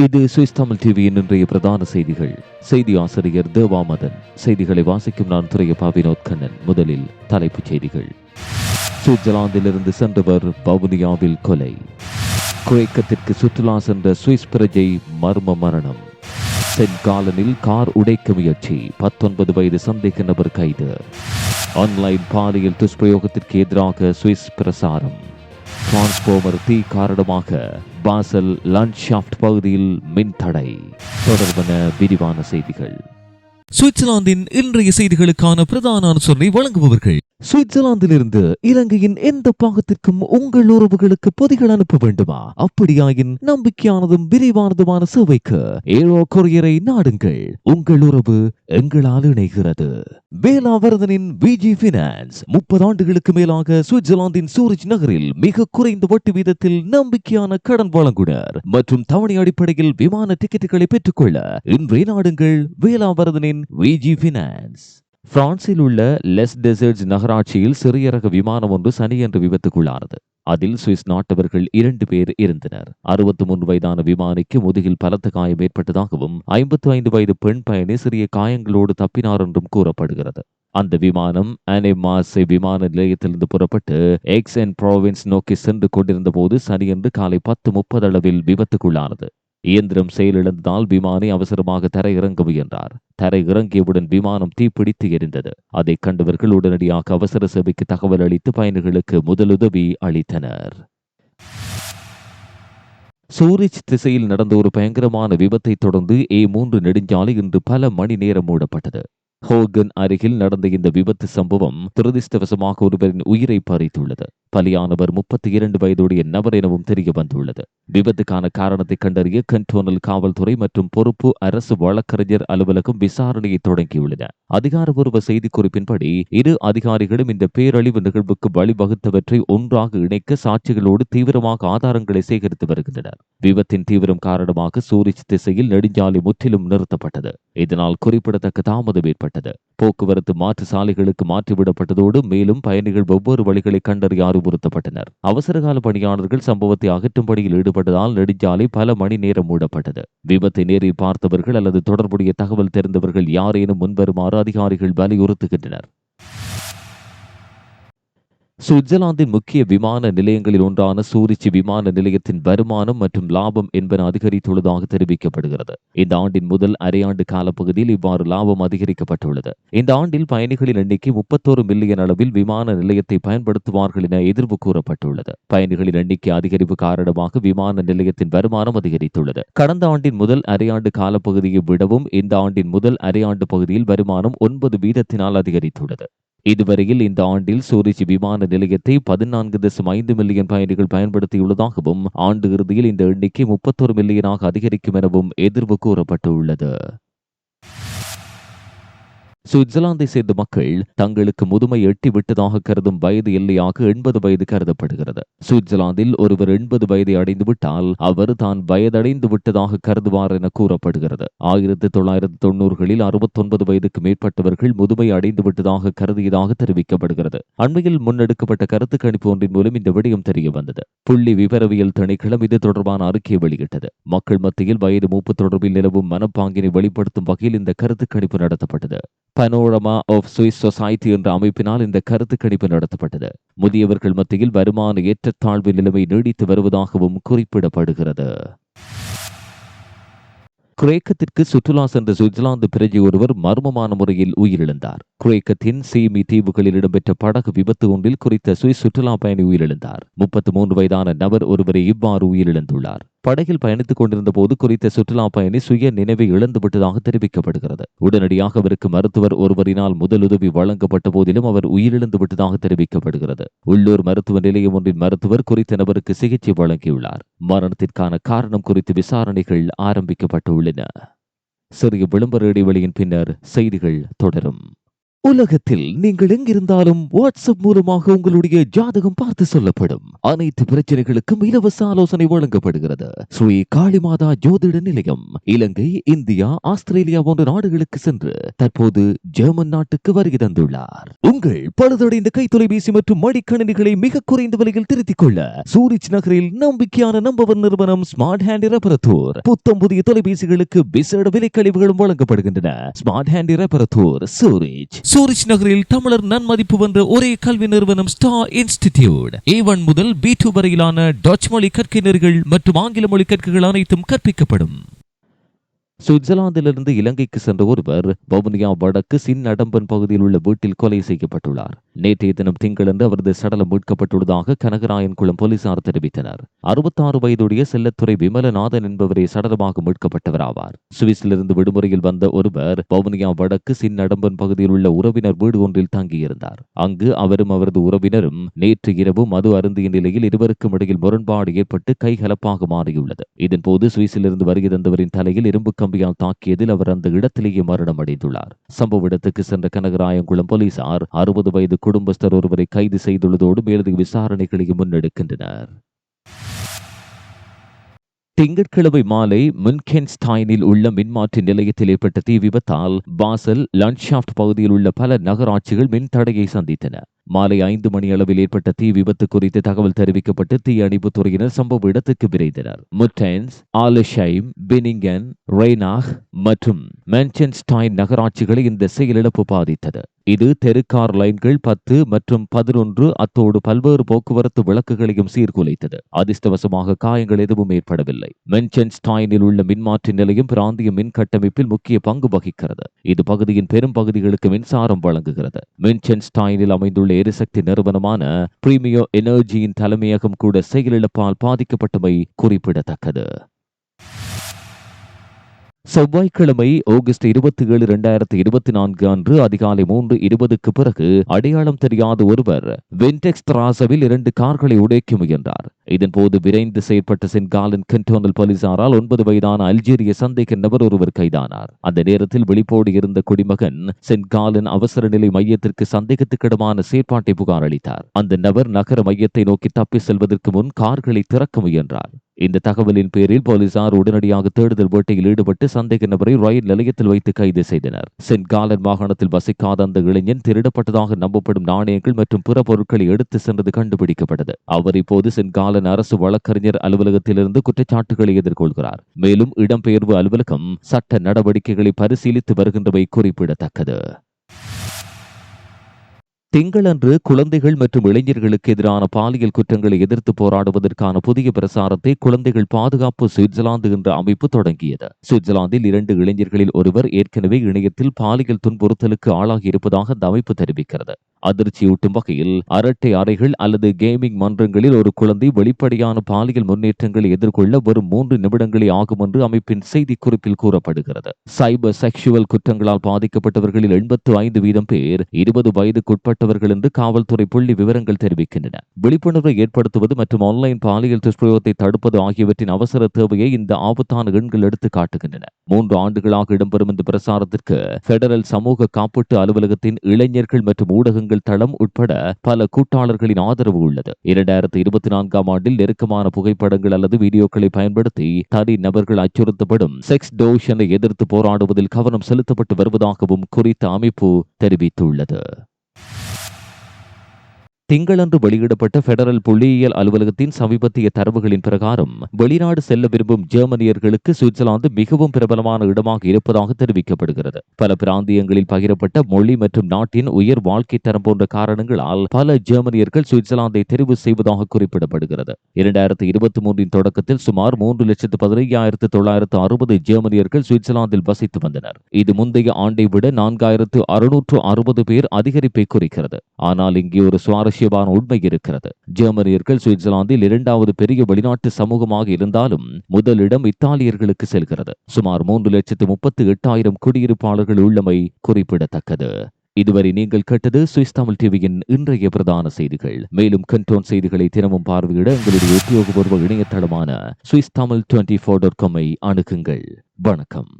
இது சுவிஸ் தமிழ் டிவியின் இன்றைய பிரதான செய்திகள். செய்தி ஆசிரியர் தேவாமதன். செய்திகளை வாசிக்கும் நான் துறையப்பா வினோத் கண்ணன். முதலில் தலைப்புச் செய்திகள். சுவிட்சர்லாந்திலிருந்து சென்றவர் வவுனியாவில் கொலை. குறைக்கத்திற்கு சுற்றுலா சென்ற சுவிஸ் பிரஜை மர்ம மரணம். சென்ட் காலனில் கார் உடைக்க முயற்சி. பத்தொன்பது வயது சந்தேக நபர் கைது. ஆன்லைன் பாலியல் துஷ்பிரயோகத்திற்கு எதிராக சுவிஸ் பிரசாரம். டிரான்ஸ்போமர் தீ காரணமாக பாசல் லன்ஷாஃப்ட் பகுதியில் மின் தடை தொடர்பான விரிவான செய்திகள். சுவிட்சர்லாந்தின் இன்றைய செய்திகளுக்கான பிரதான அனுசரணை வழங்குபவர்கள். சுவிட்சர்லாந்திலிருந்து இலங்கையின் எந்த பாகத்திற்கும் உங்கள் உறவுகளுக்கு பொதிகள் அனுப்ப வேண்டுமா? அப்படியாயின் நம்பிக்கையானதும் விரிவானதுமான சேவைக்கு ஏரோ கொரியரை நாடுங்கள். உங்கள் உறவு எங்களால் இணைகிறது. வேலாவரதனின் விஜி பினான்ஸ் முப்பது ஆண்டுகளுக்கு மேலாக சுவிட்சர்லாந்தின் சூரிச் நகரில் மிக குறைந்த வட்டி வீதத்தில் நம்பிக்கையான கடன் வழங்குனர். மற்றும் தவணை அடிப்படையில் விமான டிக்கெட்டுகளை பெற்றுக்கொள்ள இன்றைய நாடுங்கள் வேலாவரதனின் விஜி பினான்ஸ் பிரான்சில் உள்ள லெஸ் டெசர்ட்ஸ் நகராட்சியில் சிறிய ரக விமானம் ஒன்று சனியன்று விபத்துக்குள்ளானது. அதில் சுவிஸ் நாட்டவர்கள் இரண்டு பேர் இருந்தனர். அறுபத்தி மூன்று வயதான விமானிக்கு முதுகில் பலத்த காயம் ஏற்பட்டதாகவும் ஐம்பத்தி ஐந்து வயது பெண் பயணி சிறிய காயங்களோடு தப்பினார் என்றும் கூறப்படுகிறது. அந்த விமானம் அனேமாசே விமான நிலையத்திலிருந்து புறப்பட்டு எக்ஸ் அண்ட் ப்ரோவின்ஸ் நோக்கி சென்று கொண்டிருந்த போது சனியன்று காலை பத்து முப்பது அளவில் விபத்துக்குள்ளானது. இயந்திரம் செயலிழந்ததால் விமானி அவசரமாக தரையிறங்க முயன்றார். தரை இறங்கியவுடன் விமானம் தீப்பிடித்து எரிந்தது. அதை கண்டவர்கள் உடனடியாக அவசர சேவைக்கு தகவல் அளித்து பயணிகளுக்கு முதலுதவி அளித்தனர். சூரிச் திசையில் நடந்த ஒரு பயங்கரமான விபத்தை தொடர்ந்து ஏ மூன்று நெடுஞ்சாலை இன்று பல மணி நேரம் மூடப்பட்டது. ஹோகன் அருகில் நடந்த இந்த விபத்து சம்பவம் துரதிருஷ்டவசமாக ஒருவரின் உயிரை பறித்துள்ளது. பலியானவர் முப்பத்தி இரண்டு வயதுடைய நபர் எனவும் தெரிய வந்துள்ளது. விபத்துக்கான காரணத்தை கண்டறிய கண்டோனல் காவல்துறை மற்றும் பொறுப்பு அரசு வழக்கறிஞர் அலுவலகம் விசாரணையை தொடங்கியுள்ளன. அதிகாரபூர்வ செய்திக்குறிப்பின்படி இரு அதிகாரிகளும் இந்த பேரழிவு நிகழ்வுக்கு வழிவகுத்தவற்றை ஒன்றாக இணைக்க சாட்சிகளோடு தீவிரமாக ஆதாரங்களை சேகரித்து வருகின்றனர். விபத்தின் தீவிரம் காரணமாக சூரிச் திசையில் நெடுஞ்சாலை முற்றிலும் நிறுத்தப்பட்டது. இதனால் குறிப்பிடத்தக்க தாமதம் ஏற்பட்டது. போக்குவரத்து மாற்று சாலைகளுக்கு மாற்றிவிடப்பட்டதோடு மேலும் பயணிகள் ஒவ்வொரு வழிகளை கண்டறிய அறிவுறுத்தப்பட்டனர். அவசரகால பணியாளர்கள் சம்பவத்தை அகற்றும் பணியில் ஈடுபட்டதால் நெடுஞ்சாலை பல மணி நேரம் மூடப்பட்டது. விபத்தை நேரில் பார்த்தவர்கள் அல்லது தொடர்புடைய தகவல் தெரிந்தவர்கள் யாரேனும் முன்வருமாறு அதிகாரிகள் வலியுறுத்துகின்றனர். சுவிட்சர்லாந்தின் முக்கிய விமான நிலையங்களில் ஒன்றான சூரிச்சி விமான நிலையத்தின் வருமானம் மற்றும் லாபம் என்பன அதிகரித்துள்ளதாக தெரிவிக்கப்படுகிறது. இந்த ஆண்டின் முதல் அரையாண்டு காலப்பகுதியில் இவ்வாறு லாபம் அதிகரிக்கப்பட்டுள்ளது. இந்த ஆண்டில் பயணிகளின் எண்ணிக்கை முப்பத்தோரு மில்லியன் அளவில் விமான நிலையத்தை பயன்படுத்துவார்கள் என எதிர்வு கூறப்பட்டுள்ளது. பயணிகளின் எண்ணிக்கை அதிகரிப்பு காரணமாக விமான நிலையத்தின் வருமானம் அதிகரித்துள்ளது. கடந்த ஆண்டின் முதல் அரையாண்டு காலப்பகுதியை விடவும் இந்த ஆண்டின் முதல் அரையாண்டு பகுதியில் வருமானம் ஒன்பது வீதத்தினால் அதிகரித்துள்ளது. இதுவரையில் இந்த ஆண்டில் சூரிச் விமான நிலையத்தை பதினான்கு தசம் ஐந்து மில்லியன் பயணிகள் பயன்படுத்தியுள்ளதாகவும் ஆண்டு இறுதியில் இந்த எண்ணிக்கை முப்பத்தொரு மில்லியனாக அதிகரிக்கும் எனவும் எதிர்வு கூறப்பட்டுள்ளது. சுவிட்சர்லாந்தை சேர்ந்த மக்கள் தங்களுக்கு முதுமை எட்டி விட்டதாக கருதும் வயது எல்லையாக எண்பது வயது கருதப்படுகிறது. சுவிட்சர்லாந்தில் ஒருவர் எண்பது வயதை அடைந்துவிட்டால் அவர் தான் வயதடைந்து விட்டதாக கருதுவார் என கூறப்படுகிறது. ஆயிரத்தி தொள்ளாயிரத்தி தொண்ணூறுகளில் அறுபத்தொன்பது வயதுக்கு மேற்பட்டவர்கள் முதுமை அடைந்து விட்டதாக கருதியதாக தெரிவிக்கப்படுகிறது. அண்மையில் முன்னெடுக்கப்பட்ட கருத்து கணிப்பு ஒன்றின் மூலம் இந்த விடயம் தெரிய வந்தது. புள்ளி விவரவியல் திணைக்களம் இது தொடர்பான அறிக்கையை வெளியிட்டது. மக்கள் மத்தியில் வயது மூப்பு தொடர்பில் நிலவும் மனப்பாங்கினை வெளிப்படுத்தும் வகையில் இந்த கருத்து கணிப்பு நடத்தப்பட்டது. பனோரமா ஆஃப் சுவிஸ் சொசைட்டி என்ற அமைப்பினால் இந்த கருத்து கணிப்பு நடத்தப்பட்டது. முதியவர்கள் மத்தியில் வருமான ஏற்றத்தாழ்வு நிலைமை நீடித்து வருவதாகவும் குறிப்பிடப்படுகிறது. குரேக்கத்திற்கு சுற்றுலா சென்ற சுவிட்சர்லாந்து பிரஜை ஒருவர் மர்மமான முறையில் உயிரிழந்தார். குரேக்கத்தின் சீமி தீவுகளில் இடம்பெற்ற படகு விபத்து ஒன்றில் குறித்த சுவிஸ் சுற்றுலா பயணி உயிரிழந்தார். முப்பத்தி மூன்று வயதான நபர் ஒருவரை இவ்வாறு உயிரிழந்துள்ளார். படகில் பயணித்துக் கொண்டிருந்த போது குறித்த சுற்றுலா பயணி சுய நினைவை இழந்துவிட்டதாக தெரிவிக்கப்படுகிறது. உடனடியாக அவருக்கு மருத்துவர் ஒருவரினால் முதலுதவி வழங்கப்பட்ட போதிலும் அவர் உயிரிழந்து விட்டதாக தெரிவிக்கப்படுகிறது. உள்ளூர் மருத்துவ நிலையம் ஒன்றின் மருத்துவர் குறித்த நபருக்கு சிகிச்சை வழங்கியுள்ளார். மரணத்திற்கான காரணம் குறித்து விசாரணைகள் ஆரம்பிக்கப்பட்டுள்ளன. சிறிய விளம்பர இடைவெளியின் பின்னர் செய்திகள் தொடரும். உலகத்தில் நீங்கள் எங்கிருந்தாலும் வாட்ஸ்அப் மூலமாக உங்களுடைய ஜாதகம் பார்த்து சொல்லப்படும். அனைத்து பிரச்சனைகளுக்கும் இலவச ஆலோசனை வழங்கப்படுகிறது. ஸ்ரீ காளிமாதா ஜோதிட நிலையம் இலங்கை இந்தியா ஆஸ்திரேலியா போன்ற நாடுகளுக்கு சென்று தற்போது ஜெர்மன் நாட்டுக்கு வருகை தந்துள்ளார். உங்கள் பழுதடைந்த கைத்தொலைபேசி மற்றும் மடிக்கணினிகளை மிக குறைந்த விலையில் திருத்திக் கொள்ள சூரிச் நகரில் நம்பிக்கையான நம்பவர் நிறுவனம் ஸ்மார்ட் ஹேண்ட் ரெபரத்தூர் புத்தம் புதிய தொலைபேசிகளுக்கு விசேட விலைக்கழிவுகளும் வழங்கப்படுகின்றன. ஸ்மார்ட் ஹேண்ட் ரெபரத்தூர் சூரிச். சூரிச் நகரில் தமிழர் நன்மதிப்பு வென்ற ஒரே கல்வி நிறுவனம் ஸ்டார் இன்ஸ்டிடியூட் ஏ ஒன் முதல் பி டூ வரையிலான டச் மொழி கற்கை நெறிகள் மற்றும் ஆங்கில மொழி கற்கைகள் அனைத்தும் கற்பிக்கப்படும். சுவிட்சர்லாந்திலிருந்து இலங்கைக்கு சென்ற ஒருவர் வவுனியா வடக்கு சின் அடம்பன் பகுதியில் உள்ள வீட்டில் கொலை செய்யப்பட்டுள்ளார். நேற்றைய தினம் திங்களன்று அவரது சடலம் மீட்கப்பட்டுள்ளதாக கனகராயன்குளம் போலீசார் தெரிவித்தனர். அறுபத்தாறு வயதுடைய செல்லத்துறை விமலநாதன் என்பவரே சடலமாக மீட்கப்பட்டவர் ஆவார் சுவிஸிலிருந்து விடுமுறையில் வந்த ஒருவர் வவுனியா வடக்கு சின் அடம்பன் பகுதியில் உள்ள உறவினர் வீடு ஒன்றில் தங்கியிருந்தார். அங்கு அவரும் அவரது உறவினரும் நேற்று இரவு மது அருந்திய நிலையில் இருவருக்கும் இடையில் முரண்பாடு ஏற்பட்டு கைகலப்பாக மாறியுள்ளது. இதன்போது சுவிஸிலிருந்து வருகை தந்தவரின் தலையில் இரும்பு கம்பியால் தாக்கியதில் அவர் அந்த இடத்திலேயே மரணமடைந்துள்ளார். சம்பவ இடத்துக்கு சென்ற கனகராயங்குளம் போலீசார் அறுபது வயது குடும்பஸ்தர் ஒருவரை கைது செய்துள்ளதோடு மேலதிக விசாரணைகளையும் முன்னெடுக்கின்றனர். திங்கட்கிழமை மாலை முன்கென்ஸ்டைனில் உள்ள மின்மாற்றி நிலையத்தில் ஏற்பட்ட தீ விபத்தால் பாசல் லன்ஷாப்ட் பகுதியில் உள்ள பல நகராட்சிகள் மின் தடையை சந்தித்தன. மாலை ஐந்து மணி அளவில் ஏற்பட்ட தீ விபத்து குறித்து தகவல் தெரிவிக்கப்பட்டு தீ அணைப்புத் துறையினர் சம்பவ இடத்துக்கு விரைந்தனர். முட்டென்ஸ் ஆலஷைம் பினிங்கன் ரெய்னாக் மற்றும் மென்சென்ஸ்டைன் நகராட்சிகளை இந்த செயலிழப்பு பாதித்தது. இது தெருக்கார் லைன்கள் பத்து மற்றும் பதினொன்று அத்தோடு பல்வேறு போக்குவரத்து விளக்குகளையும் சீர்குலைத்தது. அதிர்ஷ்டவசமாக காயங்கள் எதுவும் ஏற்படவில்லை. மென்சென்ஸ்டைனில் உள்ள மின்மாற்றி நிலையம் பிராந்திய மின் கட்டமைப்பில் முக்கிய பங்கு வகிக்கிறது. இது பகுதியின் பெரும் பகுதிகளுக்கு மின்சாரம் வழங்குகிறது. மென்சென்ஸ்டைனில் அமைந்துள்ள எரிசக்தி நிறுவனமான பிரீமியோ எனர்ஜியின் தலைமையகம் கூட செயலிழப்பால் பாதிக்கப்பட்டமை குறிப்பிடத்தக்கது. செவ்வாய்க்கிழமை ஆகஸ்ட் இருபத்தி ஏழு இரண்டாயிரத்தி இருபத்தி நான்கு அன்று அதிகாலை மூன்று இருபதுக்கு பிறகு அடையாளம் தெரியாத ஒருவர் வென்டெக்ஸ் திராசவில் இரண்டு கார்களை உடைக்க முயன்றார். இதன்போது விரைந்து செயற்பட்ட சென்காலன் கென்டோனல் போலீசாரால் ஒன்பது வயதான அல்ஜீரிய சந்தேக நபர் ஒருவர் கைதானார். அந்த நேரத்தில் வெளிப்போடு இருந்த குடிமகன் சென்காலன் அவசர நிலை மையத்திற்கு சந்தேகத்துக்கிடமான செயற்பாட்டை புகார் அளித்தார் அந்த நபர் நகர மையத்தை நோக்கி தப்பி செல்வதற்கு முன் கார்களை திறக்க முயன்றார். இந்த தகவலின் பேரில் போலீசார் உடனடியாக தேடுதல் வேட்டையில் ஈடுபட்டு சந்தேக நபரை ரயில் நிலையத்தில் வைத்து கைது செய்தனர். சென்ட் காலன் மாகாணத்தில் வசிக்காத அந்த இளைஞன் திருடப்பட்டதாக நம்பப்படும் நாணயங்கள் மற்றும் பிற பொருட்களை எடுத்து சென்றது கண்டுபிடிக்கப்பட்டது. அவர் இப்போது சென்ட் காலன் அரசு வழக்கறிஞர் அலுவலகத்திலிருந்து குற்றச்சாட்டுகளை எதிர்கொள்கிறார். மேலும் இடம்பெயர்வு அலுவலகம் சட்ட நடவடிக்கைகளை பரிசீலித்து வருகின்றவை குறிப்பிடத்தக்கது. திங்களன்று குழந்தைகள் மற்றும் இளைஞர்களுக்கு எதிரான பாலியல் குற்றங்களை எதிர்த்து போராடுவதற்கான புதிய பிரசாரத்தை குழந்தைகள் பாதுகாப்பு சுவிட்சர்லாந்து என்ற அமைப்பு தொடங்கியது. சுவிட்சர்லாந்தில் இரண்டு இளைஞர்களில் ஒருவர் ஏற்கனவே இணையத்தில் பாலியல் துன்புறுத்தலுக்கு ஆளாகி இருப்பதாக அந்த அமைப்பு தெரிவிக்கிறது. அதிர்ச்சியூட்டும் வகையில் அரட்டை அறைகள் அல்லது கேமிங் மன்றங்களில் ஒரு குழந்தை வெளிப்படையான பாலியல் முன்னேற்றங்களை எதிர்கொள்ள வரும் மூன்று நிமிடங்களே ஆகும் என்று அமைப்பின் செய்திக்குறிப்பில் கூறப்படுகிறது. சைபர் செக்ஷுவல் குற்றங்களால் பாதிக்கப்பட்டவர்களில் எண்பத்து ஐந்து வீதம் பேர் இருபது வயதுக்குட்பட்டவர்கள் என்று காவல்துறை புள்ளி விவரங்கள் தெரிவிக்கின்றன. விழிப்புணர்வை ஏற்படுத்துவது மற்றும் ஆன்லைன் பாலியல் துஷ்பிரயோகத்தை தடுப்பது ஆகியவற்றின் அவசர தேவையை இந்த ஆபத்தான எண்கள் எடுத்து காட்டுகின்றன. மூன்று ஆண்டுகளாக இடம்பெறும் இந்த பிரசாரத்திற்கு பெடரல் சமூக காப்பீட்டு அலுவலகத்தின் இளைஞர்கள் மற்றும் ஊடகங்கள் தளம் உட்பட பல கூட்டாளர்களின் ஆதரவு உள்ளது. இரண்டாயிரத்தி இருபத்தி நான்காம் ஆண்டில் நெருக்கமான புகைப்படங்கள் அல்லது வீடியோக்களை பயன்படுத்தி தனி நபர்கள் அச்சுறுத்தப்படும் செக்ஸ் டோஷனை எதிர்த்து போராடுவதில் கவனம் செலுத்தப்பட்டு வருவதாகவும் குறித்த அமைப்பு தெரிவித்துள்ளது. திங்களன்று வெளியிடப்பட்ட பெடரல் புள்ளியியல் அலுவலகத்தின் சமீபத்திய தரவுகளின் பிரகாரம் வெளிநாடு செல்ல விரும்பும் ஜெர்மனியர்களுக்கு சுவிட்சர்லாந்து மிகவும் பிரபலமான இடமாக இருப்பதாக தெரிவிக்கப்படுகிறது. பல பிராந்தியங்களில் பகிரப்பட்ட மொழி மற்றும் நாட்டின் உயர் வாழ்க்கை தரம் போன்ற காரணங்களால் பல ஜெர்மனியர்கள் சுவிட்சர்லாந்தை தெரிவு செய்வதாக குறிப்பிடப்படுகிறது. இரண்டாயிரத்தி இருபத்தி மூன்றின் தொடக்கத்தில் சுமார் மூன்று லட்சத்து பதினையாயிரத்து தொள்ளாயிரத்து அறுபது ஜெர்மனியர்கள் சுவிட்சர்லாந்தில் வசித்து வந்தனர். இது முந்தைய ஆண்டை விட நான்காயிரத்து அறுநூற்று அறுபது பேர் அதிகரிப்பை குறிக்கிறது. ஆனால் இங்கே ஒரு சுவாரஸ்ய சுவாரஸ்யமான உண்மை இருக்கிறது. ஜெர்மனியர்கள் சுவிட்சர்லாந்தில் இரண்டாவது பெரிய வெளிநாட்டு சமூகமாக இருந்தாலும் முதலிடம் இத்தாலியர்களுக்கு செல்கிறது. சுமார் மூன்று லட்சத்து முப்பத்து எட்டாயிரம் குடியிருப்பாளர்கள் உள்ளமை குறிப்பிடத்தக்கது. இதுவரை நீங்கள் கேட்டது சுவிஸ் தமிழ் டிவியின் இன்றைய பிரதான செய்திகள். மேலும் கண்டோன் செய்திகளை தினமும் பார்வையிட எங்களுடைய உத்தியோகபூர்வ இணையதளமான Swiss Tamil twenty four dot காமை அணுகுங்கள். வணக்கம்.